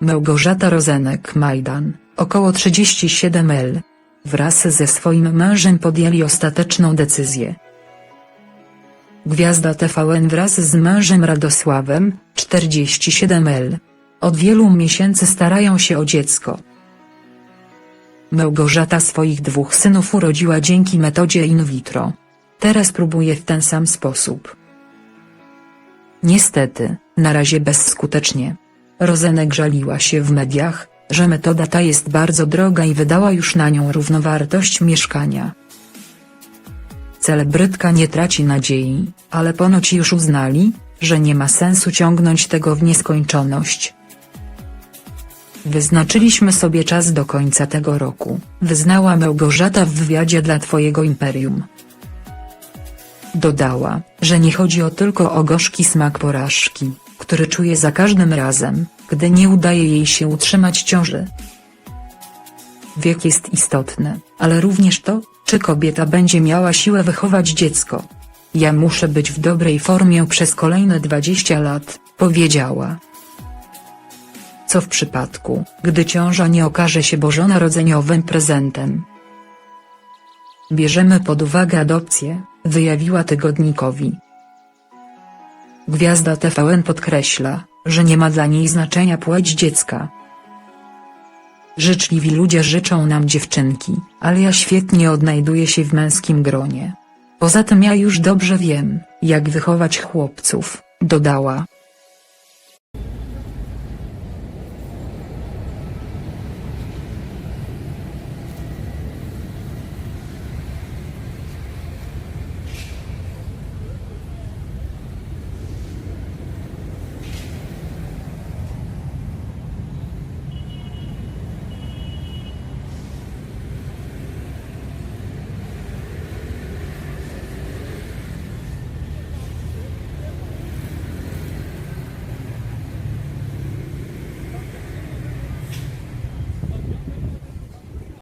Małgorzata Rozenek-Majdan, około 37 L. Wraz ze swoim mężem podjęli ostateczną decyzję. Gwiazda TVN wraz z mężem Radosławem, 47 L. Od wielu miesięcy starają się o dziecko. Małgorzata swoich dwóch synów urodziła dzięki metodzie in vitro. Teraz próbuje w ten sam sposób. Niestety, na razie bezskutecznie. Rozenek żaliła się w mediach, że metoda ta jest bardzo droga i wydała już na nią równowartość mieszkania. Celebrytka nie traci nadziei, ale ponoć już uznali, że nie ma sensu ciągnąć tego w nieskończoność. Wyznaczyliśmy sobie czas do końca tego roku, wyznała Małgorzata w wywiadzie dla Twojego Imperium. Dodała, że nie chodzi o tylko o gorzki smak porażki, który czuje za każdym razem, gdy nie udaje jej się utrzymać ciąży. Wiek jest istotny, ale również to, czy kobieta będzie miała siłę wychować dziecko. Ja muszę być w dobrej formie przez kolejne 20 lat, powiedziała. Co w przypadku, gdy ciąża nie okaże się bożonarodzeniowym prezentem? Bierzemy pod uwagę adopcję, wyjawiła tygodnikowi. Gwiazda TVN podkreśla, że nie ma dla niej znaczenia płeć dziecka. Życzliwi ludzie życzą nam dziewczynki, ale ja świetnie odnajduję się w męskim gronie. Poza tym ja już dobrze wiem, jak wychować chłopców, dodała.